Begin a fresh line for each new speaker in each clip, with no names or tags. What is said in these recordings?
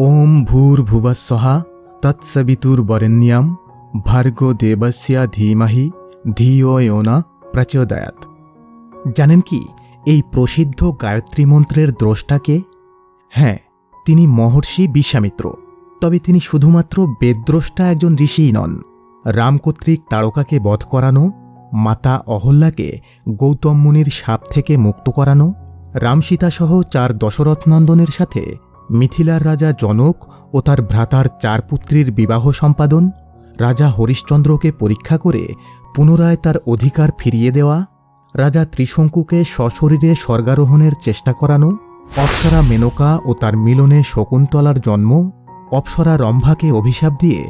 ওম ভূর্ভুবস্বহা তৎসবিতুর্বরেণ্যম Virgo দেবস্য ধীমহি ধিও না প্রচোদয়াত জানেন কি, এই প্রসিদ্ধ গায়ত্রী মন্ত্রের দ্রষ্টাকে হ্যাঁ তিনি মহর্ষি বিশ্বামিত্র। তবে তিনি শুধুমাত্র বেদ্রষ্টা একজন ঋষিই নন। রাম কর্তৃক তারকাকে বধ করানো, মাতা অহল্যাকে গৌতম মুনির সাপ থেকে মুক্ত করানো রামসীতাসহ চার দশরথ নন্দনের সাথে মিথিলার রাজা জনক ও তার ভ্রাতার চার পুত্রীর বিবাহ সম্পাদন, রাজা হরিশ্চন্দ্রকে পরীক্ষা করে পুনরায় তার অধিকার ফিরিয়ে দেওয়া, রাজা ত্রিশঙ্কুকে সশরীরে স্বর্গারোহণের চেষ্টা করানো, অপ্সরা মেনকা ও তার মিলনে শকুন্তলার জন্ম, অপ্সরা রম্ভাকে অভিশাপ দিয়ে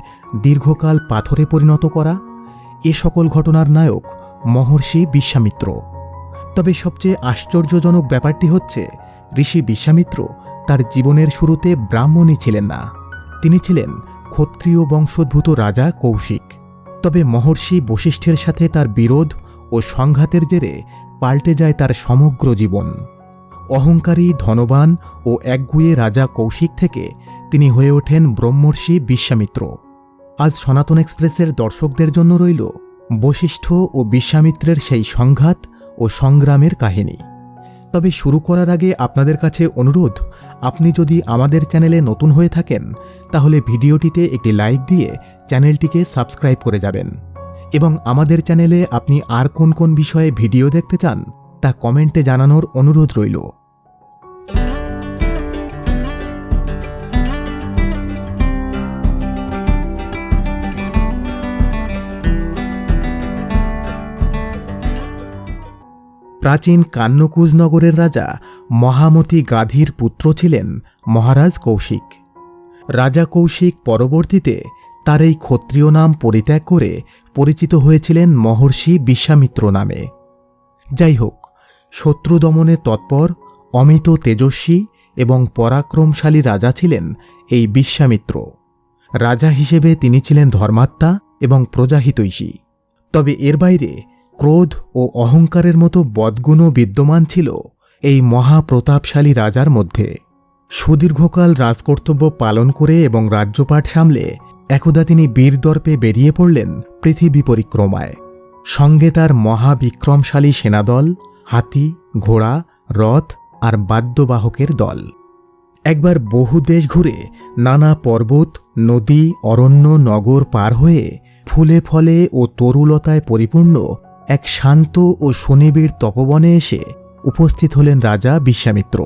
দীর্ঘকাল পাথরে পরিণত করা, এ সকল ঘটনার নায়ক মহর্ষি বিশ্বামিত্র। তবে সবচেয়ে আশ্চর্যজনক ব্যাপারটি হচ্ছে, ঋষি বিশ্বামিত্র তার জীবনের শুরুতে ব্রাহ্মণই ছিলেন না। তিনি ছিলেন ক্ষত্রিয় বংশোদ্ভূত রাজা কৌশিক। তবে মহর্ষি বশিষ্ঠের সাথে তার বিরোধ ও সংঘাতের জেরে পাল্টে যায় তার সমগ্র জীবন। অহংকারী, ধনবান ও একগুয়ে রাজা কৌশিক থেকে তিনি হয়ে ওঠেন ব্রহ্মর্ষি বিশ্বামিত্র। আজ সনাতন এক্সপ্রেসের দর্শকদের জন্য রইল বশিষ্ঠ ও বিশ্বামিত্রের সেই সংঘাত ও সংগ্রামের কাহিনী। তবে শুরু করার আগে আপনাদের কাছে অনুরোধ, আপনি যদি আমাদের চ্যানেলে নতুন হয়ে থাকেন, তাহলে ভিডিওটিতে একটি লাইক দিয়ে চ্যানেলটিকে সাবস্ক্রাইব করে যাবেন। এবং আমাদের চ্যানেলে আপনি আর কোন কোন বিষয়ে ভিডিও দেখতে চান, তা কমেন্টে জানানোর অনুরোধ রইল। প্রাচীন কান্নকুজ নগরের রাজা মহামতি গাধীর পুত্র ছিলেন মহারাজ কৌশিক। রাজা কৌশিক পরবর্তীতে তার এই ক্ষত্রিয় নাম পরিত্যাগ করে পরিচিত হয়েছিলেন মহর্ষি বিশ্বামিত্র নামে। যাই হোক শত্রু দমনে তৎপর, অমিত তেজস্বী এবং পরাক্রমশালী রাজা ছিলেন এই বিশ্বামিত্র। রাজা হিসেবে তিনি ছিলেন ধর্মাত্মা এবং প্রজাহিতৈষী। তবে এর বাইরে ক্রোধ ও অহংকারের মতো বদগুণও বিদ্যমান ছিল এই মহাপ্রতাপশালী রাজার মধ্যে। সুদীর্ঘকাল রাজকর্তব্য পালন করে এবং রাজ্যপাট সামলে একদা তিনি বীরদর্পে বেরিয়ে পড়লেন পৃথিবী পরিক্রমায়। সঙ্গে তার মহাবিক্রমশালী সেনাদল, হাতি, ঘোড়া, রথ আর বাদ্যবাহকের দল। একবার বহু দেশ ঘুরে নানা পর্বত, নদী, অরণ্য, নগর পার হয়ে ফুলে ফলে ও তরুলতায় পরিপূর্ণ এক শান্ত ও সুনিবিড় তপবনে এসে উপস্থিত হলেন রাজা বিশ্বামিত্র।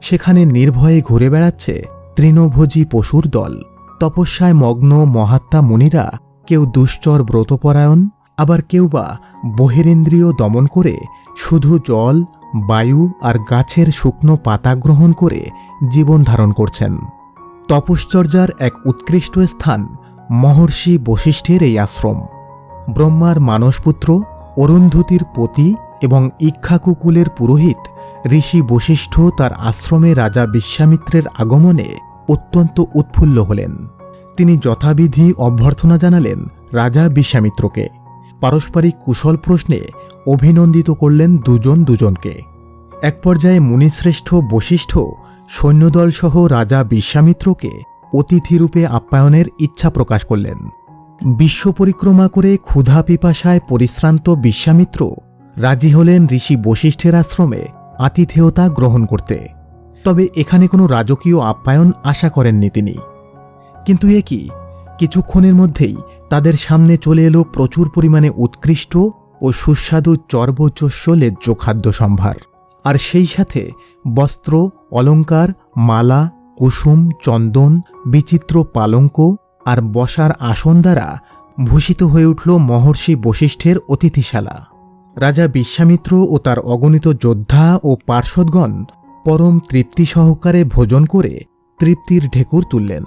সেখানে নির্ভয়ে ঘুরে বেড়াচ্ছে তৃণভোজী পশুর দল। তপস্যায় মগ্ন মহাত্মা মুনিরা কেউ দুশ্চর ব্রতপরায়ণ, আবার কেউ বা বহিরেন্দ্রিয় দমন করে শুধু জল, বায়ু আর গাছের শুকনো পাতা গ্রহণ করে জীবন ধারণ করছেন। তপশ্চর্যার এক উৎকৃষ্ট স্থান মহর্ষি বশিষ্ঠের এই আশ্রম। ব্রহ্মার মানসপুত্র অরুন্ধতির পতি এবং ইক্ষাকুকুলের পুরোহিত ঋষি বশিষ্ঠ তার আশ্রমে রাজা বিশ্বামিত্রের আগমনে অত্যন্ত উৎফুল্ল হলেন। তিনি যথাবিধি অভ্যর্থনা জানালেন রাজা বিশ্বামিত্রকে। পারস্পরিক কুশল প্রশ্নে অভিনন্দিত করলেন দুজন দুজনকে। এক পর্যায়ে মুনিশ্রেষ্ঠ বশিষ্ঠ সৈন্যদলসহ রাজা বিশ্বামিত্রকে অতিথিরূপে আপ্যায়নের ইচ্ছা প্রকাশ করলেন। বিশ্ব পরিক্রমা করে ক্ষুধা পিপাসায় পরিশ্রান্ত বিশ্বামিত্র রাজি হলেন ঋষি বশিষ্ঠের আশ্রমে আতিথেয়তা গ্রহণ করতে। তবে এখানে কোনো রাজকীয় আপ্যায়ন আশা করেননি তিনি। কিন্তু এ কি? কিছুক্ষণের মধ্যেই তাদের সামনে চলে এলো প্রচুর পরিমাণে উৎকৃষ্ট ও সুস্বাদু চর্বচস্য লেজ্জ খাদ্য সম্ভার। আর সেই সাথে বস্ত্র অলঙ্কার মালা, কুসুম, চন্দন, বিচিত্র পালঙ্ক আর বসার আসন দ্বারা ভূষিত হয়ে উঠল মহর্ষি বশিষ্ঠের অতিথিশালা। রাজা বিশ্বামিত্র ও তার অগণিত যোদ্ধা ও পার্শ্বদগণ পরম তৃপ্তি সহকারে ভোজন করে তৃপ্তির ঢেকুর তুললেন।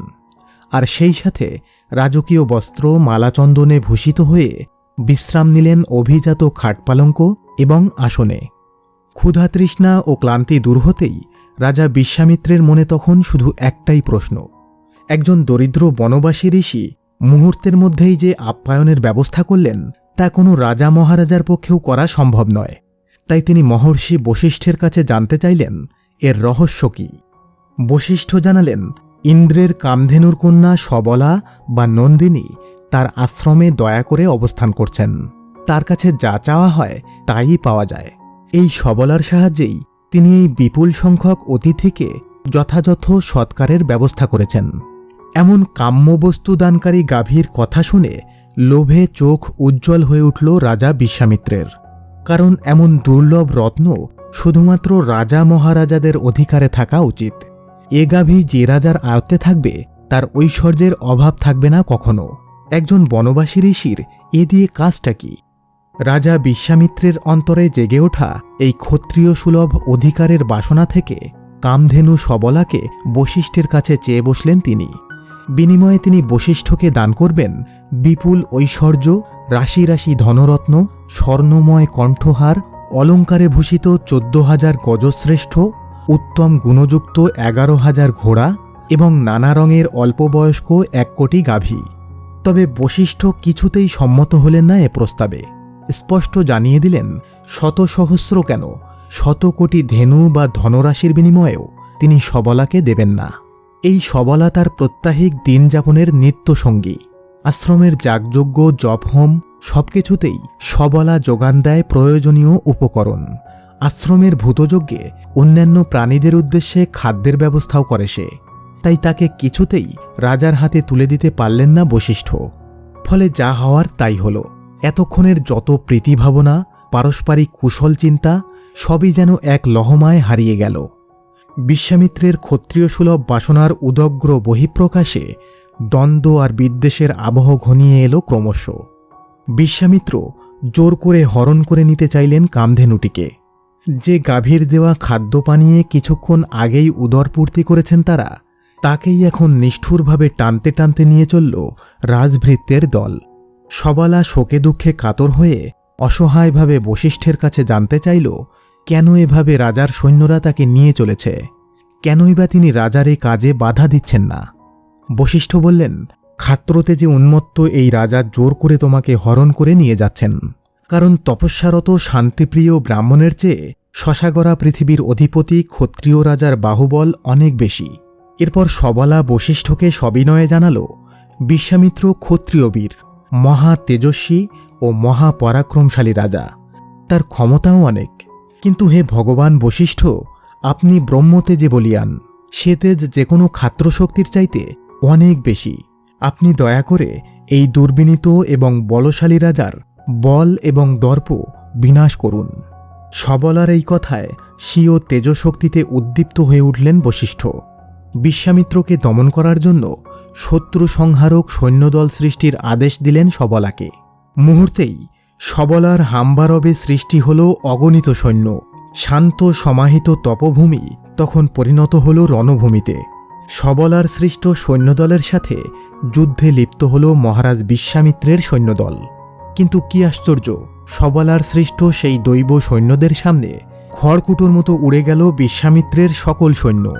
আর সেই সাথে রাজকীয় বস্ত্র মালাচন্দনে ভূষিত হয়ে বিশ্রাম নিলেন অভিজাত খাটপালঙ্ক এবং আসনে। ক্ষুধাতৃষ্ণা ও ক্লান্তি দূর হতেই রাজা বিশ্বামিত্রের মনে তখন শুধু একটাই প্রশ্ন একজন দরিদ্র বনবাসী ঋষি মুহূর্তের মধ্যেই যে আপ্যায়নের ব্যবস্থা করলেন, তা কোনো রাজা মহারাজার পক্ষেও করা সম্ভব নয়। তাই তিনি মহর্ষি বশিষ্ঠের কাছে জানতে চাইলেন, এর রহস্য কি? বশিষ্ঠ জানালেন, ইন্দ্রের কামধেনুর কন্যা সবলা বা নন্দিনী তার আশ্রমে দয়া করে অবস্থান করছেন। তার কাছে যা চাওয়া হয় তাই পাওয়া যায়। এই সবলার সাহায্যেই তিনি এই বিপুল সংখ্যক অতিথিকে যথাযথ সৎকারের ব্যবস্থা করেছেন। এমন কাম্যবস্তু দানকারী গাভীর কথা শুনে লোভে চোখ উজ্জ্বল হয়ে উঠল রাজা বিশ্বামিত্রের কারণ এমন দুর্লভ রত্ন শুধুমাত্র রাজা মহারাজাদের অধিকারে থাকা উচিত। এ গাভী যে রাজার আয়ত্তে থাকবে, তার ঐশ্বর্যের অভাব থাকবে না কখনো। একজন বনবাসী ঋষির এ দিয়ে কাজটা কি? রাজা বিশ্বামিত্রের অন্তরে জেগে ওঠা এই ক্ষত্রিয় সুলভ অধিকারের বাসনা থেকে কামধেনু সবলাকে বশিষ্ঠের কাছে চেয়ে বসলেন তিনি। বিনিময়ে তিনি বশিষ্ঠকে দান করবেন। বিপুল ঐশ্বর্য, রাশি রাশি ধনরত্ন, স্বর্ণময় কণ্ঠহার, অলঙ্কারে ভূষিত চোদ্দ হাজার গজশ্রেষ্ঠ, উত্তম গুণযুক্ত এগারো হাজার ঘোড়া এবং নানা রঙের অল্পবয়স্ক এক কোটি গাভী। তবে বশিষ্ঠ কিছুতেই সম্মত হলেন না এ প্রস্তাবে। স্পষ্ট জানিয়ে দিলেন, শত সহস্র কেন? শত কোটি ধেনু বা ধনরাশির বিনিময়েও তিনি সবলাকে দেবেন না। এই সবলা তার প্রত্যাহিক দিনযাপনের নিত্যসঙ্গী আশ্রমের যাগযজ্ঞ জপহোম সবকিছুতেই সবলা যোগান দেয় প্রয়োজনীয় উপকরণ। আশ্রমের ভূতযজ্ঞে অন্যান্য প্রাণীদের উদ্দেশ্যে খাদ্যের ব্যবস্থাও করে সে। তাই তাকে কিছুতেই রাজার হাতে তুলে দিতে পারলেন না বশিষ্ঠ। ফলে যা হওয়ার তাই হল। এতক্ষণের যত প্রীতিভাবনা, পারস্পরিক কুশল চিন্তা, সবই যেন এক লহমায় হারিয়ে গেল। বিশ্বামিত্রের ক্ষত্রিয় সুলভ বাসনার উদগ্র বহিঃপ্রকাশে দ্বন্দ্ব আর বিদ্বেষের আবহ ঘনিয়ে এলো ক্রমশ। বিশ্বামিত্র জোর করে হরণ করে নিতে চাইলেন কামধেনুটিকে। যে গাভীর দেওয়া খাদ্য পানিয়ে কিছুক্ষণ আগেই উদরপূর্তি করেছেন তারা, তাকেই এখন নিষ্ঠুরভাবে টানতে টানতে নিয়ে চলল রাজভৃত্যের দল। সবালা শোকে দুঃখে কাতর হয়ে অসহায়ভাবে বশিষ্ঠের কাছে জানতে চাইল কেন এভাবে রাজার সৈন্যরা তাকে নিয়ে চলেছে? কেনই বা তিনি রাজার এই কাজে বাধা দিচ্ছেন না? বশিষ্ঠ বললেন, খাত্রতে যে উন্মত্ত এই রাজা জোর করে তোমাকে হরণ করে নিয়ে যাচ্ছেন। কারণ তপস্যারত শান্তিপ্রিয় ব্রাহ্মণের চেয়ে শশাগরা পৃথিবীর অধিপতি ক্ষত্রিয় রাজার বাহুবল অনেক বেশি। এরপর সবলা বশিষ্ঠকে সবিনয়ে জানাল, বিশ্বামিত্র ক্ষত্রিয় বীর, মহা তেজস্বী ও মহাপরাক্রমশালী রাজা, তার ক্ষমতাও অনেক। কিন্তু হে ভগবান বশিষ্ঠ, আপনি ব্রহ্মতে যে বলিয়ান, সে তেজ যে কোনো খাত্রশক্তির চাইতে অনেক বেশি। আপনি দয়া করে এই দুর্বিনীত এবং বলশালী রাজার বল এবং দর্প বিনাশ করুন। সবলার এই কথায় স্বীয় তেজশক্তিতে উদ্দীপ্ত হয়ে উঠলেন বশিষ্ঠ। বিশ্বামিত্রকে দমন করার জন্য শত্রু সংহারক সৈন্যদল সৃষ্টির আদেশ দিলেন সবলাকে। মুহূর্তেই সবলার হাম্বারবে সৃষ্টি হল অগণিত সৈন্য, শান্ত সমাহিত তপভূমি, তখন পরিণত হল রণভূমিতে। সবলার সৃষ্ট সৈন্যদলের সাথে যুদ্ধে লিপ্ত হল মহারাজ বিশ্বামিত্রের সৈন্যদল। কিন্তু কি আশ্চর্য, সবলার সৃষ্ট সেই দৈব সৈন্যদের সামনে খড়কুটোর মতো উড়ে গেল বিশ্বামিত্রের সকল সৈন্য।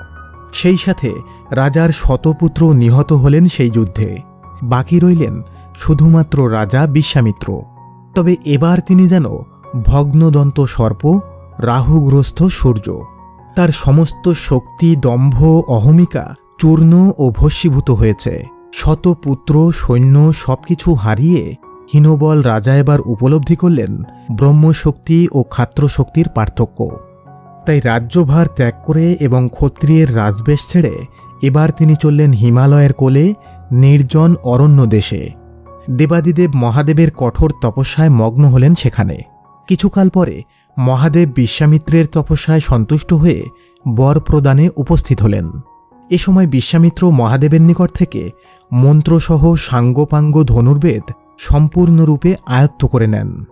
সেই সাথে রাজার শতপুত্র নিহত হলেন সেই যুদ্ধে। বাকি রইলেন শুধুমাত্র রাজা বিশ্বামিত্র। তবে এবার তিনি যেন ভগ্নদন্ত সর্প, রাহুগ্রস্ত সূর্য। তার সমস্ত শক্তি, দম্ভ, অহমিকা চূর্ণ ও ভস্মীভূত হয়েছে। শত পুত্র, সৈন্য সবকিছু হারিয়ে হীনবল রাজা এবার উপলব্ধি করলেন ব্রহ্মশক্তি ও খাত্রশক্তির পার্থক্য। তাই রাজ্যভার ত্যাগ করে এবং ক্ষত্রিয়ের রাজবেশ ছেড়ে এবার তিনি চললেন হিমালয়ের কোলে, নির্জন অরণ্য দেশে। দেবাদিদেব মহাদেবের কঠোর তপস্যায় মগ্ন হলেন সেখানে। কিছুকাল পরে মহাদেব বিশ্বামিত্রের তপস্যায় সন্তুষ্ট হয়ে বর প্রদানে উপস্থিত হলেন। এ সময় বিশ্বামিত্র মহাদেবের নিকট থেকে মন্ত্রসহ সাঙ্গপাঙ্গ ধনুর্বেদ সম্পূর্ণরূপে আয়ত্ত করে নেন।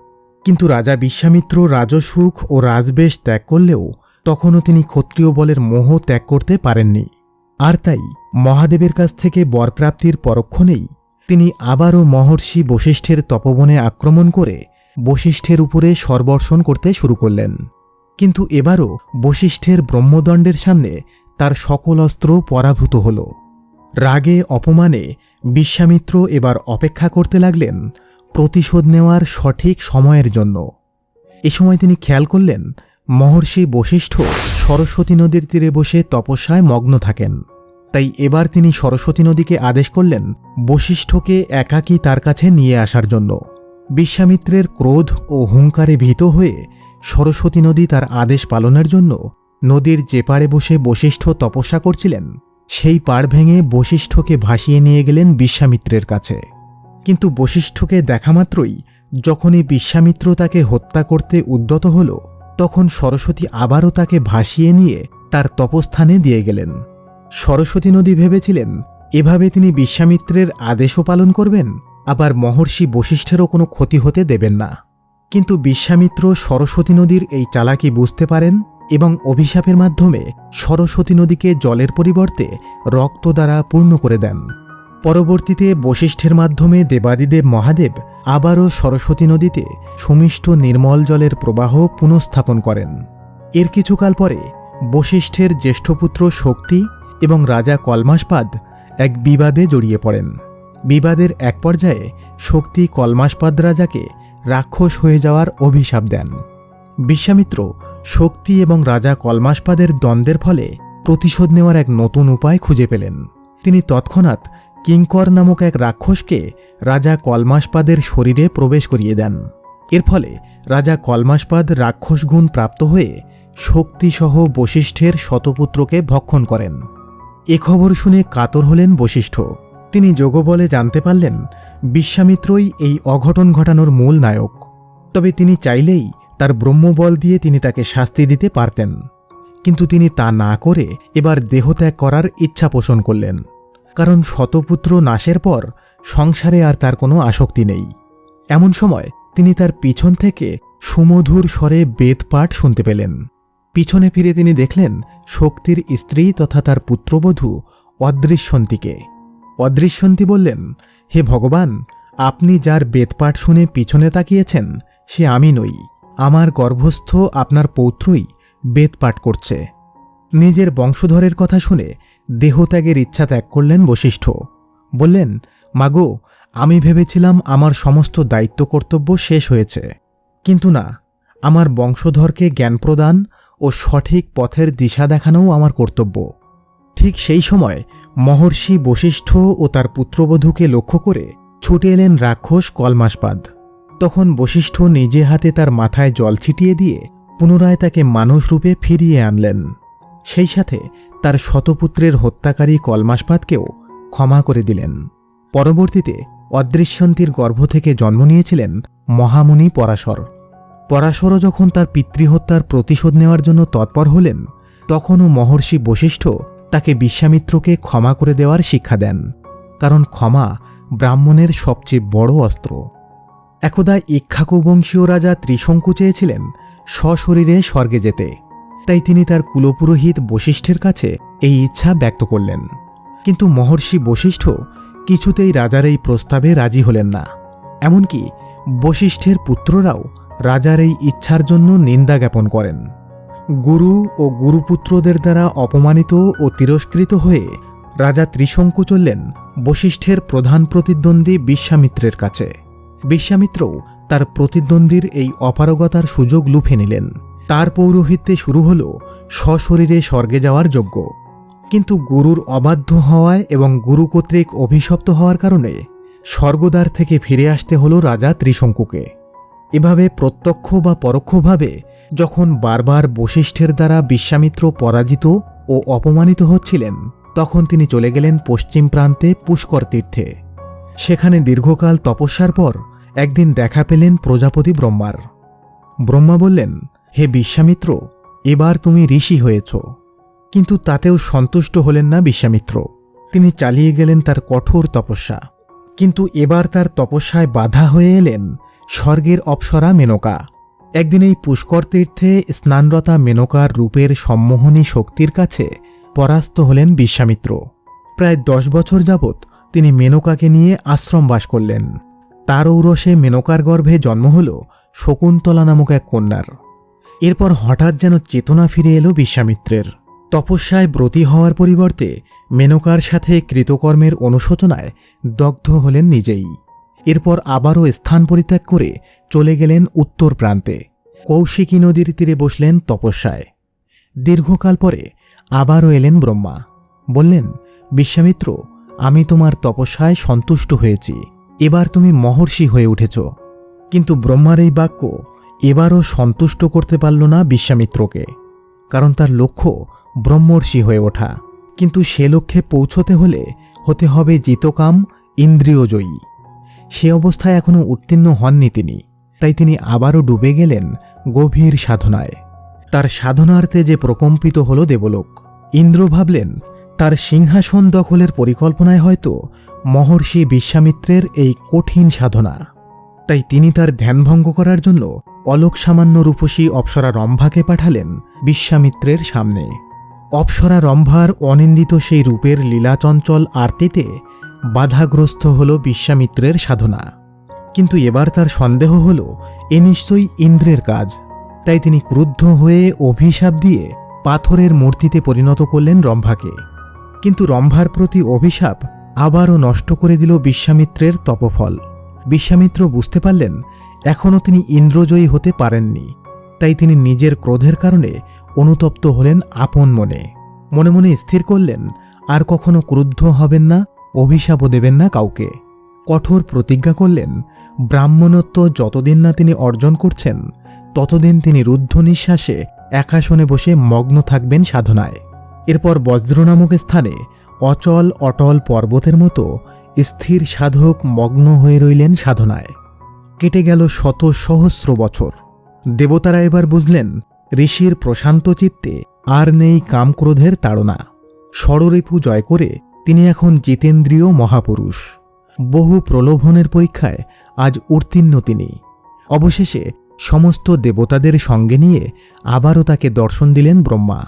কিন্তু রাজা বিশ্বামিত্র রাজসুখ ও রাজবেশ ত্যাগ করলেও তখনও তিনি ক্ষত্রিয় বলের মোহ ত্যাগ করতে পারেননি। আর তাই মহাদেবের কাছ থেকে বরপ্রাপ্তির পরক্ষণেই তিনি আবারও মহর্ষি বশিষ্ঠের তপবনে আক্রমণ করে বশিষ্ঠের উপরে সর্বর্ষণ করতে শুরু করলেন। কিন্তু এবারও বশিষ্ঠের ব্রহ্মদণ্ডের সামনে তার সকল অস্ত্র পরাভূত হল। রাগে অপমানে বিশ্বামিত্র এবার অপেক্ষা করতে লাগলেন প্রতিশোধ নেওয়ার সঠিক সময়ের জন্য। এ সময় তিনি খেয়াল করলেন মহর্ষি বশিষ্ঠ সরস্বতী নদীর তীরে বসে তপস্যায় মগ্ন থাকেন। তাই এবার তিনি সরস্বতী নদীকে আদেশ করলেন বশিষ্ঠকে একাকী তার কাছে নিয়ে আসার জন্য। বিশ্বামিত্রের ক্রোধ ও হুঙ্কারে ভীত হয়ে সরস্বতী নদী তার আদেশ পালনের জন্য নদীর যে পাড়ে বসে বশিষ্ঠ তপস্যা করছিলেন, সেই পাড় ভেঙে বশিষ্ঠকে ভাসিয়ে নিয়ে গেলেন বিশ্বামিত্রের কাছে। কিন্তু বশিষ্ঠকে দেখামাত্রই যখনই বিশ্বামিত্র তাকে হত্যা করতে উদ্যত হল, তখন সরস্বতী আবারও তাকে ভাসিয়ে নিয়ে তার তপস্থানে দিয়ে গেলেন। সরস্বতী নদী ভেবেছিলেন, এভাবে তিনি বিশ্বামিত্রের আদেশও পালন করবেন, আবার মহর্ষি বশিষ্ঠেরও কোনো ক্ষতি হতে দেবেন না। কিন্তু বিশ্বামিত্র সরস্বতী নদীর এই চালাকি বুঝতে পারেন এবং অভিশাপের মাধ্যমে সরস্বতী নদীকে জলের পরিবর্তে রক্ত দ্বারা পূর্ণ করে দেন। পরবর্তীতে বশিষ্ঠের মাধ্যমে দেবাদিদেব মহাদেব আবারও সরস্বতী নদীতে সুমিষ্ট নির্মল জলের প্রবাহ পুনঃস্থাপন করেন। এর কিছুকাল পরে বশিষ্ঠের জ্যেষ্ঠপুত্র শক্তি এবং রাজা কলমাসপাদ এক বিবাদে জড়িয়ে পড়েন। বিবাদের এক পর্যায়ে শক্তি কলমাসপাদ রাজাকে রাক্ষস হয়ে যাওয়ার অভিশাপ দেন। বিশ্বামিত্র শক্তি এবং রাজা কলমাসপাদের দ্বন্দ্বের ফলে প্রতিশোধ নেওয়ার এক নতুন উপায় খুঁজে পেলেন। তিনি তৎক্ষণাৎ কিঙ্কর নামক এক রাক্ষসকে রাজা কলমাসপাদের শরীরে প্রবেশ করিয়ে দেন। এর ফলে রাজা কলমাসপাদ রাক্ষসগুণ প্রাপ্ত হয়ে শক্তিসহ বশিষ্ঠের শতপুত্রকে ভক্ষণ করেন। এ খবর শুনে কাতর হলেন বশিষ্ঠ। তিনি যোগবলে জানতে পারলেন, বিশ্বামিত্রই এই অঘটন ঘটানোর মূল নায়ক। তবে তিনি চাইলেই তার ব্রহ্মবল দিয়ে তিনি তাকে শাস্তি দিতে পারতেন। কিন্তু তিনি তা না করে এবার দেহত্যাগ করার ইচ্ছা পোষণ করলেন। কারণ শতপুত্র নাশের পর সংসারে আর তার কোনো আসক্তি নেই। এমন সময় তিনি তার পিছন থেকে সুমধুর স্বরে বেদপাঠ শুনতে পেলেন। পিছনে ফিরে তিনি দেখলেন শক্তির স্ত্রী তথা তার পুত্রবধূ অদৃশ্যন্তীকে। অদৃশ্যন্তী বললেন, হে ভগবান, আপনি যার বেদপাঠ শুনে পিছনে তাকিয়েছেন, সে আমি নই। আমার গর্ভস্থ আপনার পৌত্রই বেদপাঠ করছে। নিজের বংশধরের কথা শুনে দেহত্যাগের ইচ্ছা ত্যাগ করলেন বশিষ্ঠ। বললেন, মাগো, আমি ভেবেছিলাম আমার সমস্ত দায়িত্ব কর্তব্য শেষ হয়েছে। কিন্তু না, আমার বংশধরকে জ্ঞান প্রদান ও সঠিক পথের দিশা দেখানোও আমার কর্তব্য। ঠিক সেই সময় মহর্ষি বশিষ্ঠ ও তার পুত্রবধূকে লক্ষ্য করে ছুটে এলেন রাক্ষস কলমাসপাদ। তখন বশিষ্ঠ নিজে হাতে তার মাথায় জল ছিটিয়ে দিয়ে পুনরায় তাকে মানুষরূপে ফিরিয়ে আনলেন। সেই সাথে তার শতপুত্রের হত্যাকারী কলমাসপাদকেও ক্ষমা করে দিলেন। পরবর্তীতে অদৃশ্যন্তীর গর্ভ থেকে জন্ম নিয়েছিলেন মহামুনি পরাশর। পরাশরও যখন তার পিতৃহত্যার প্রতিশোধ নেওয়ার জন্য তৎপর হলেন, তখনও মহর্ষি বশিষ্ঠ তাকে বিশ্বামিত্রকে ক্ষমা করে দেওয়ার শিক্ষা দেন, কারণ ক্ষমা ব্রাহ্মণের সবচেয়ে বড় অস্ত্র। একদা ইক্ষাকু বংশীয় রাজা ত্রিশঙ্কু চেয়েছিলেন সশরীরে স্বর্গে যেতে, তাই তিনি তার কুলপুরোহিত বশিষ্ঠের কাছে এই ইচ্ছা ব্যক্ত করলেন। কিন্তু মহর্ষি বশিষ্ঠ কিছুতেই রাজার এই প্রস্তাবে রাজি হলেন না। এমনকি বশিষ্ঠের পুত্ররাও রাজার এই ইচ্ছার জন্য নিন্দা জ্ঞাপন করেন। গুরু ও গুরুপুত্রদের দ্বারা অপমানিত ও তিরস্কৃত হয়ে রাজা ত্রিশঙ্কু চললেন বশিষ্ঠের প্রধান প্রতিদ্বন্দ্বী বিশ্বামিত্রের কাছে। বিশ্বামিত্রও তার প্রতিদ্বন্দ্বীর এই অপারগতার সুযোগ লুফে নিলেন। তার পৌরোহিত্যে শুরু হল সশরীরে স্বর্গে যাওয়ার যোগ্য কিন্তু গুরুর অবাধ্য হওয়ায় এবং গুরু কর্তৃক অভিশপ্ত হওয়ার কারণে স্বর্গদ্বার থেকে ফিরে আসতে হল রাজা ত্রিশঙ্কুকে। এভাবে প্রত্যক্ষ বা পরোক্ষভাবে যখন বারবার বশিষ্ঠের দ্বারা বিশ্বামিত্র পরাজিত ও অপমানিত হচ্ছিলেন, তখন তিনি চলে গেলেন পশ্চিম প্রান্তে পুষ্কর তীর্থে। সেখানে দীর্ঘকাল তপস্যার পর একদিন দেখা পেলেন প্রজাপতি ব্রহ্মার। ব্রহ্মা বললেন, হে বিশ্বামিত্র, এবার তুমি ঋষি হয়েছ। কিন্তু তাতেও সন্তুষ্ট হলেন না বিশ্বামিত্র। তিনি চালিয়ে গেলেন তার কঠোর তপস্যা। কিন্তু এবার তার তপস্যায় বাধা হয়ে এলেন স্বর্গের অপ্সরা মেনকা। একদিন এই পুষ্কর তীর্থে স্নানরতা মেনকার রূপের সম্মোহনী শক্তির কাছে পরাস্ত হলেন বিশ্বামিত্র। প্রায় দশ বছর যাবৎ তিনি মেনকাকে নিয়ে আশ্রম বাস করলেন। তার ঔরসে মেনকার গর্ভে জন্ম হল শকুন্তলা নামক এক কন্যার। এরপর হঠাৎ যেন চেতনা ফিরে এলো বিশ্বামিত্রের। তপস্যায় ব্রতী হওয়ার পরিবর্তে মেনকার সাথে কৃতকর্মের অনুশোচনায় দগ্ধ হলেন নিজেই। এরপর আবারও স্থান পরিত্যাগ করে চলে গেলেন উত্তর প্রান্তে। কৌশিকী নদীর তীরে বসলেন তপস্যায়। দীর্ঘকাল পরে আবারও এলেন ব্রহ্মা। বললেন, বিশ্বামিত্র, আমি তোমার তপস্যায় সন্তুষ্ট হয়েছি। এবার তুমি মহর্ষি হয়ে উঠেছ। কিন্তু ব্রহ্মার এই বাক্য এবারও সন্তুষ্ট করতে পারল না বিশ্বামিত্রকে, কারণ তার লক্ষ্য ব্রহ্মর্ষি হয়ে ওঠা। কিন্তু সে লক্ষ্যে পৌঁছতে হলে হতে হবে জিতকাম, ইন্দ্রিয়জয়ী। সে অবস্থায় এখনও উত্তীর্ণ হননি তিনি। তাই তিনি আবারও ডুবে গেলেন গভীর সাধনায়। তার সাধনার্থে যে প্রকম্পিত হল দেবলোক। ইন্দ্র ভাবলেন, তার সিংহাসন দখলের পরিকল্পনায় হয়তো মহর্ষি বিশ্বামিত্রের এই কঠিন সাধনা। তাই তিনি তার ধ্যানভঙ্গ করার জন্য অলোক সামান্য রূপসী অপ্সরা রম্ভাকে পাঠালেন বিশ্বামিত্রের সামনে। অপ্সরা রম্ভার অনিন্দিত সেই রূপের লীলাচঞ্চল আরতিতে বাধাগ্রস্ত হল বিশ্বামিত্রের সাধনা। কিন্তু এবার তার সন্দেহ হল, এ নিশ্চয়ই ইন্দ্রের কাজ। তাই তিনি ক্রুদ্ধ হয়ে অভিশাপ দিয়ে পাথরের মূর্তিতে পরিণত করলেন রম্ভাকে। কিন্তু রম্ভার প্রতি অভিশাপ আবারও নষ্ট করে দিল বিশ্বামিত্রের তপফল। বিশ্বামিত্র বুঝতে পারলেন, এখনও তিনি ইন্দ্রজয়ী হতে পারেননি। তাই তিনি নিজের ক্রোধের কারণে অনুতপ্ত হলেন আপন মনে। মনে মনে স্থির করলেন, আর কখনো ক্রুদ্ধ হবেন না। অভিশাপও দেবেন না কাউকে। কঠোর প্রতিজ্ঞা করলেন, ব্রাহ্মণত্ব যতদিন না তিনি অর্জন করছেন, ততদিন তিনি রুদ্ধ নিঃশ্বাসে একাশনে বসে মগ্ন থাকবেন সাধনায়। এরপর বজ্র নামক স্থানে অচল অটল পর্বতের মতো স্থির সাধক মগ্ন হয়ে রইলেন সাধনায়। কেটে গেল শত সহস্র বছর। দেবতারা এবার বুঝলেন, ঋষির প্রশান্ত চিত্তে আর নেই কামক্রোধের তাড়না। ষড়রিপু জয় করে তিনি এখন জিতেন্দ্রীয় মহাপুরুষ। বহু প্রলোভনের পরীক্ষায় আজ উত্তীর্ণ তিনি। অবশেষে সমস্ত দেবতাদের সঙ্গে নিয়ে আবারও তাকে দর্শন দিলেন ব্রহ্মা।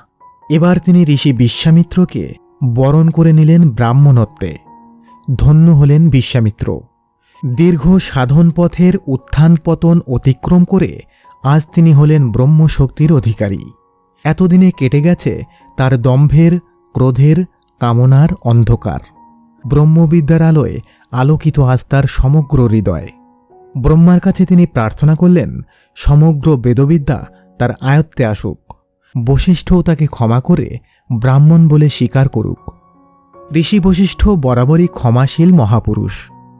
এবার তিনি ঋষি বিশ্বামিত্রকে বরণ করে নিলেন ব্রাহ্মণত্বে। ধন্য হলেন বিশ্বামিত্র। দীর্ঘ সাধন পথের উত্থান পতন অতিক্রম করে আজ তিনি হলেন ব্রহ্মশক্তির অধিকারী। এতদিনে কেটে গেছে তার দম্ভের, ক্রোধের কামনার অন্ধকার। ব্রহ্মবিদ্যার আলোয় আলোকিত আজ তার সমগ্র হৃদয়। ব্রহ্মার কাছে তিনি প্রার্থনা করলেন, সমগ্র বেদবিদ্যা তার আয়ত্তে আসুক। বশিষ্ঠও তাকে ক্ষমা করে ব্রাহ্মণ বলে স্বীকার করুক। ঋষি বশিষ্ঠ বরাবরই ক্ষমাশীল মহাপুরুষ।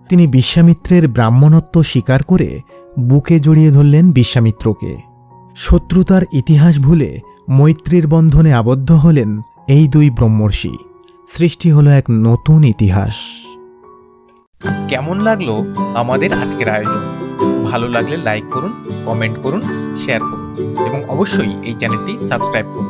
তিনি বিশ্বামিত্রের ব্রাহ্মণত্ব স্বীকার করে বুকে জড়িয়ে ধরলেন বিশ্বামিত্রকে। শত্রুতার ইতিহাস ভুলে মৈত্রীর বন্ধনে আবদ্ধ হলেন এই দুই ব্রহ্মর্ষি। সৃষ্টি হলো এক নতুন ইতিহাস।
কেমন লাগল আমাদের আজকের আয়োজন? ভালো লাগলে লাইক করুন কমেন্ট করুন শেয়ার করুন, এবং অবশ্যই এই চ্যানেলটি সাবস্ক্রাইব করুন।